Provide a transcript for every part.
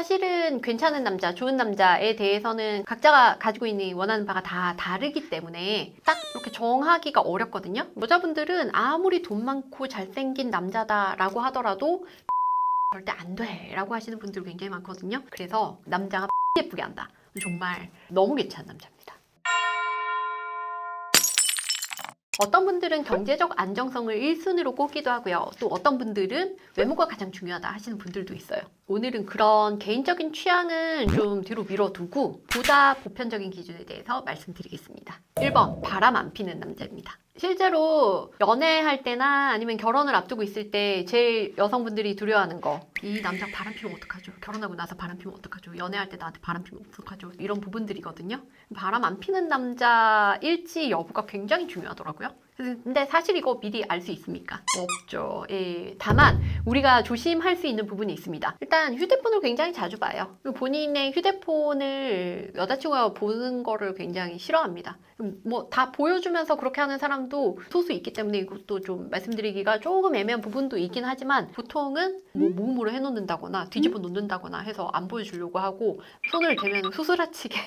사실은 괜찮은 남자, 좋은 남자에 대해서는 각자가 가지고 있는 원하는 바가 다 다르기 때문에 딱 이렇게 정하기가 어렵거든요. 여자분들은 아무리 돈 많고 잘생긴 남자다라고 하더라도 절대 안 돼라고 하시는 분들 굉장히 많거든요. 그래서 남자가 예쁘게 한다. 정말 너무 괜찮은 남자입니다. 어떤 분들은 경제적 안정성을 1순위로 꼽기도 하고요. 또 어떤 분들은 외모가 가장 중요하다 하시는 분들도 있어요. 오늘은 그런 개인적인 취향은 좀 뒤로 밀어두고 보다 보편적인 기준에 대해서 말씀드리겠습니다. 1번, 바람 안 피는 남자입니다. 실제로 연애할 때나 아니면 결혼을 앞두고 있을 때 제일 여성분들이 두려워하는 거. 이 남자 바람 피면 어떡하죠? 결혼하고 나서 바람 피면 어떡하죠? 연애할 때 나한테 바람 피면 어떡하죠? 이런 부분들이거든요. 바람 안 피는 남자일지 여부가 굉장히 중요하더라고요. 근데 사실 이거 미리 알 수 있습니까? 없죠. 예. 다만 우리가 조심할 수 있는 부분이 있습니다. 일단 휴대폰을 굉장히 자주 봐요. 본인의 휴대폰을 여자친구가 보는 거를 굉장히 싫어합니다. 뭐 다 보여주면서 그렇게 하는 사람도 소수 있기 때문에 이것도 좀 말씀드리기가 조금 애매한 부분도 있긴 하지만 보통은 뭐 모음으로 해놓는다거나 뒤집어 놓는다거나 해서 안 보여주려고 하고 손을 대면 수스라치게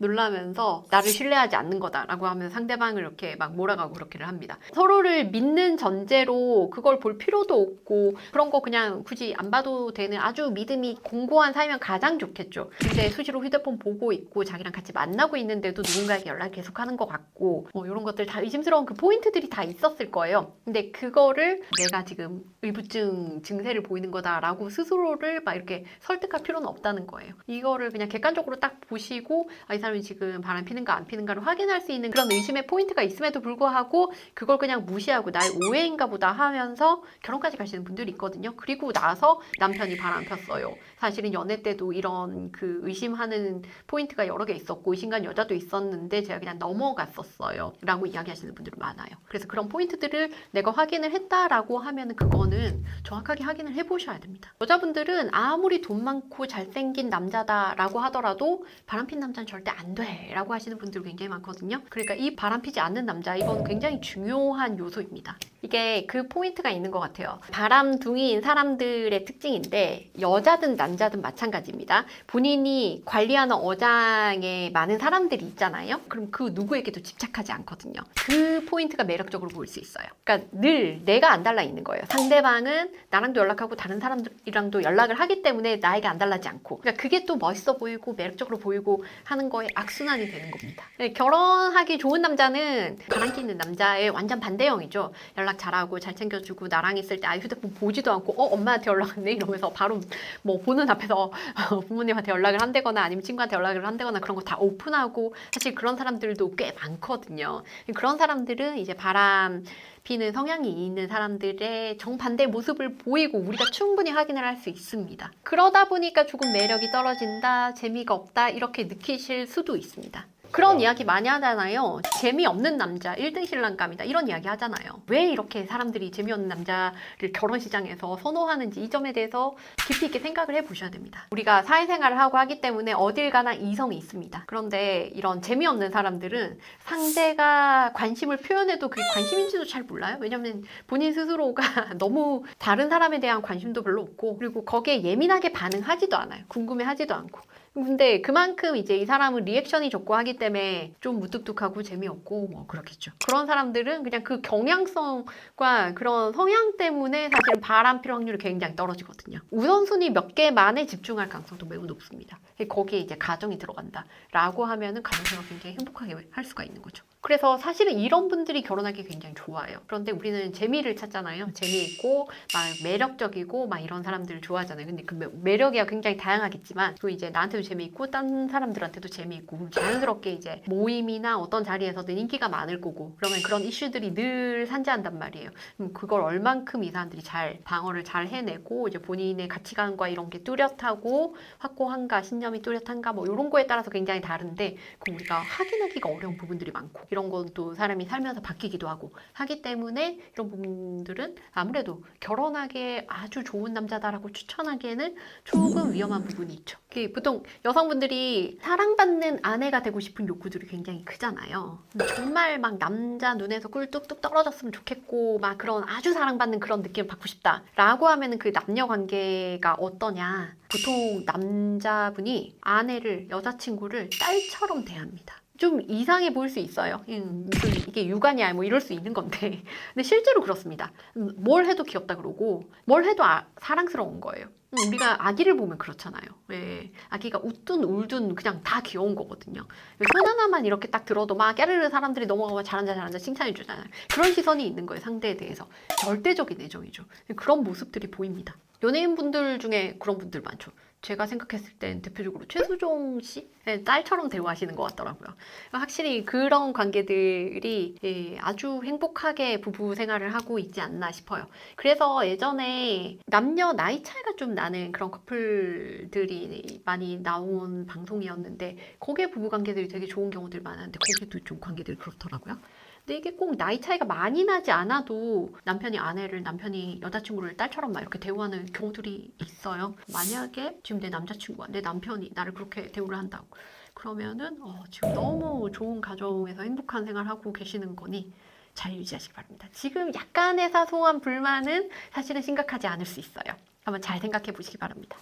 놀라면서 나를 신뢰하지 않는 거다라고 하면 상대방을 이렇게 막 몰아가고 그렇게를 합니다. 서로를 믿는 전제로 그걸 볼 필요도 없고 그런 거 그냥 굳이 안 봐도 되는 아주 믿음이 공고한 사이면 가장 좋겠죠. 근데 수시로 휴대폰 보고 있고 자기랑 같이 만나고 있는데도 누군가에게 연락 계속 하는 것 같고 뭐 이런 것들 다 의심스러운 그 포인트들이 다 있었을 거예요. 근데 그거를 내가 지금 의부증 증세를 보이는 거다라고 스스로를 막 이렇게 설득할 필요는 없다는 거예요. 이거를 그냥 객관적으로 딱 보시고 아, 이 사람 이 지금 바람 피는가 안 피는가를 확인할 수 있는 그런 의심의 포인트가 있음에도 불구하고 그걸 그냥 무시하고 나의 오해인가 보다 하면서 결혼까지 가시는 분들이 있거든요. 그리고 나서 남편이 바람 폈어요. 사실은 연애 때도 이런 그 의심하는 포인트가 여러 개 있었고 의심간 여자도 있었는데 제가 그냥 넘어갔었어요. 라고 이야기하시는 분들이 많아요. 그래서 그런 포인트들을 내가 확인을 했다라고 하면은 그거는 정확하게 확인을 해보셔야 됩니다. 여자분들은 아무리 돈 많고 잘생긴 남자다라고 하더라도 바람핀 남자는 절대 안 돼 라고 하시는 분들 굉장히 많거든요. 그러니까 이 바람피지 않는 남자 이건 굉장히 중요한 요소입니다. 이게 그 포인트가 있는 것 같아요. 바람둥이인 사람들의 특징인데 여자든 남자든 마찬가지입니다. 본인이 관리하는 어장에 많은 사람들이 있잖아요. 그럼 그 누구에게도 집착하지 않거든요. 그 포인트가 매력적으로 보일 수 있어요. 그러니까 늘 내가 안 달라 있는 거예요. 상대방은 나랑도 연락하고 다른 사람들이랑도 연락을 하기 때문에 나에게 안 달라지 않고. 그러니까 그게 또 멋있어 보이고 매력적으로 보이고 하는 거에 악순환이 되는 겁니다. 네, 결혼하기 좋은 남자는 바람기 있는 남자의 완전 반대형이죠. 연락 잘하고 잘 챙겨주고 나랑 있을 때 아예 휴대폰 보지도 않고 어 엄마한테 연락 왔네 이러면서 바로 뭐 보는 앞에서 부모님한테 연락을 한다거나 아니면 친구한테 연락을 한다거나 그런 거 다 오픈하고 사실 그런 사람들도 꽤 많거든요. 그런 사람들은 이제 바람 피는 성향이 있는 사람들의 정반대 모습을 보이고 우리가 충분히 확인을 할 수 있습니다. 그러다 보니까 조금 매력이 떨어진다, 재미가 없다 이렇게 느끼실 수도 있습니다. 그런 이야기 많이 하잖아요. 재미없는 남자, 1등 신랑감이다. 이런 이야기 하잖아요. 왜 이렇게 사람들이 재미없는 남자를 결혼 시장에서 선호하는지 이 점에 대해서 깊이 있게 생각을 해 보셔야 됩니다. 우리가 사회생활을 하고 하기 때문에 어딜 가나 이성이 있습니다. 그런데 이런 재미없는 사람들은 상대가 관심을 표현해도 그게 관심인지도 잘 몰라요. 왜냐면 본인 스스로가 너무 다른 사람에 대한 관심도 별로 없고 그리고 거기에 예민하게 반응하지도 않아요. 궁금해 하지도 않고. 근데 그만큼 이제 이 사람은 리액션이 좋고 하기 때문에 좀 무뚝뚝하고 재미없고 뭐 그렇겠죠. 그런 사람들은 그냥 그 경향성과 그런 성향 때문에 사실은 바람 필 확률이 굉장히 떨어지거든요. 우선순위 몇 개만에 집중할 가능성도 매우 높습니다. 거기에 이제 가정이 들어간다라고 하면은 가정생활 굉장히 행복하게 할 수가 있는 거죠. 그래서 사실은 이런 분들이 결혼하기 굉장히 좋아요. 그런데 우리는 재미를 찾잖아요. 재미있고 막 매력적이고 막 이런 사람들을 좋아하잖아요. 근데 그 매- 매력이 굉장히 다양하겠지만 또 이제 나한테 도 재미있고 딴 사람들한테도 재미있고 그럼 자연스럽게 이제 모임이나 어떤 자리에서든 인기가 많을 거고 그러면 그런 이슈들이 늘 산재한단 말이에요. 그럼 그걸 얼만큼 이 사람들이 잘 방어를 잘 해내고 이제 본인의 가치관과 이런 게 뚜렷하고 확고한가 신념이 뚜렷한가 뭐 이런 거에 따라서 굉장히 다른데 그 우리가 확인하기가 어려운 부분들이 많고 이런 건 또 사람이 살면서 바뀌기도 하고 하기 때문에 이런 부분들은 아무래도 결혼하기에 아주 좋은 남자다라고 추천하기에는 조금 위험한 부분이 있죠. 그 보통 여성분들이 사랑받는 아내가 되고 싶은 욕구들이 굉장히 크잖아요. 정말 막 남자 눈에서 꿀 뚝뚝 떨어졌으면 좋겠고 막 그런 아주 사랑받는 그런 느낌을 받고 싶다라고 하면은 그 남녀 관계가 어떠냐? 보통 남자분이 아내를 여자친구를 딸처럼 대합니다. 좀 이상해 보일 수 있어요. 음, 무슨 이게 육아냐 뭐 이럴 수 있는 건데 근데 실제로 그렇습니다. 음, 뭘 해도 귀엽다 그러고 뭘 해도 아- 사랑스러운 거예요. 음, 우리가 아기를 보면 그렇잖아요. 예, 아기가 웃든 울든 그냥 다 귀여운 거거든요. 손 하나만 이렇게 딱 들어도 막 깨르르 사람들이 넘어가고 잘한다 잘한다 칭찬해 주잖아요. 그런 시선이 있는 거예요 상대에 대해서 절대적인 애정이죠. 그런 모습들이 보입니다. 연예인 분들 중에 그런 분들 많죠. 제가 생각했을 땐 대표적으로 최수종 씨 네, 딸처럼 대우하시는 것 같더라고요. 확실히 그런 관계들이 예, 아주 행복하게 부부 생활을 하고 있지 않나 싶어요. 그래서 예전에 남녀 나이 차이가 좀 나는 그런 커플들이 많이 나온 방송이었는데 거기에 부부 관계들이 되게 좋은 경우들 많았는데 거기도 좀 관계들이 그렇더라고요. 근데 이게 꼭 나이 차이가 많이 나지 않아도 남편이 아내를 남편이 여자친구를 딸처럼 막 이렇게 대우하는 경우들이 있어요. 만약에 지금 내 남자친구가 내 남편이 나를 그렇게 대우를 한다고 그러면은 어, 지금 너무 좋은 가정에서 행복한 생활하고 계시는 거니 잘 유지하시기 바랍니다. 지금 약간의 사소한 불만은 사실은 심각하지 않을 수 있어요. 한번 잘 생각해 보시기 바랍니다.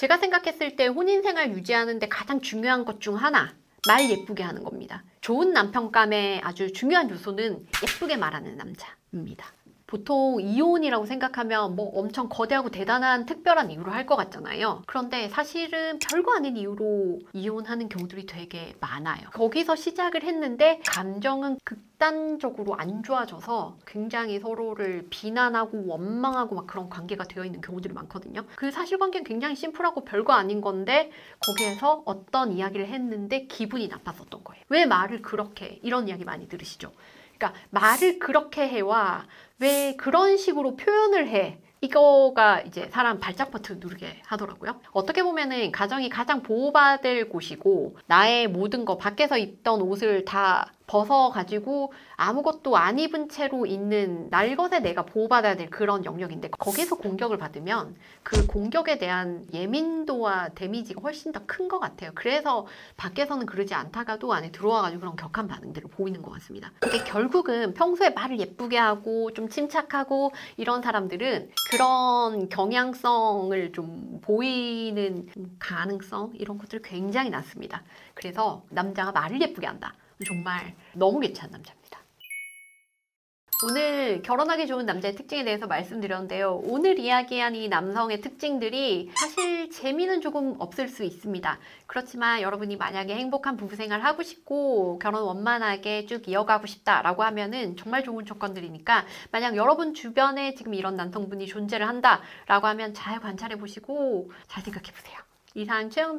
제가 생각했을 때 혼인 생활 유지하는데 가장 중요한 것 중 하나 말 예쁘게 하는 겁니다. 좋은 남편감의 아주 중요한 요소는 예쁘게 말하는 남자입니다. 보통 이혼이라고 생각하면 뭐 엄청 거대하고 대단한 특별한 이유로 할 것 같잖아요. 그런데 사실은 별거 아닌 이유로 이혼하는 경우들이 되게 많아요. 거기서 시작을 했는데 감정은 극단적으로 안 좋아져서 굉장히 서로를 비난하고 원망하고 막 그런 관계가 되어 있는 경우들이 많거든요. 그 사실관계는 굉장히 심플하고 별거 아닌 건데 거기에서 어떤 이야기를 했는데 기분이 나빴었던 거예요. 왜 말을 그렇게 해? 이런 이야기 많이 들으시죠? 그러니까 말을 그렇게 해와 왜 그런 식으로 표현을 해? 이거가 이제 사람 발작 버튼 누르게 하더라고요. 어떻게 보면은 가정이 가장 보호받을 곳이고 나의 모든 거 밖에서 입던 옷을 다 벗어 가지고 아무것도 안 입은 채로 있는 날 것에 내가 보호받아야 될 그런 영역인데 거기서 공격을 받으면 그 공격에 대한 예민도와 데미지가 훨씬 더 큰 것 같아요. 그래서 밖에서는 그러지 않다가도 안에 들어와가지고 그런 격한 반응들을 보이는 것 같습니다. 근데 결국은 평소에 말을 예쁘게 하고 좀 침착하고 이런 사람들은 그런 경향성을 좀 보이는 가능성 이런 것들 굉장히 낮습니다. 그래서 남자가 말을 예쁘게 한다. 정말 너무 괜찮은 남자입니다. 오늘 결혼하기 좋은 남자의 특징에 대해서 말씀드렸는데요. 오늘 이야기한 이 남성의 특징들이 사실 재미는 조금 없을 수 있습니다. 그렇지만 여러분이 만약에 행복한 부부 생활 하고 싶고 결혼 원만하게 쭉 이어가고 싶다라고 하면은 정말 좋은 조건들이니까 만약 여러분 주변에 지금 이런 남성분이 존재를 한다라고 하면 잘 관찰해 보시고 잘 생각해 보세요. 이상 최영별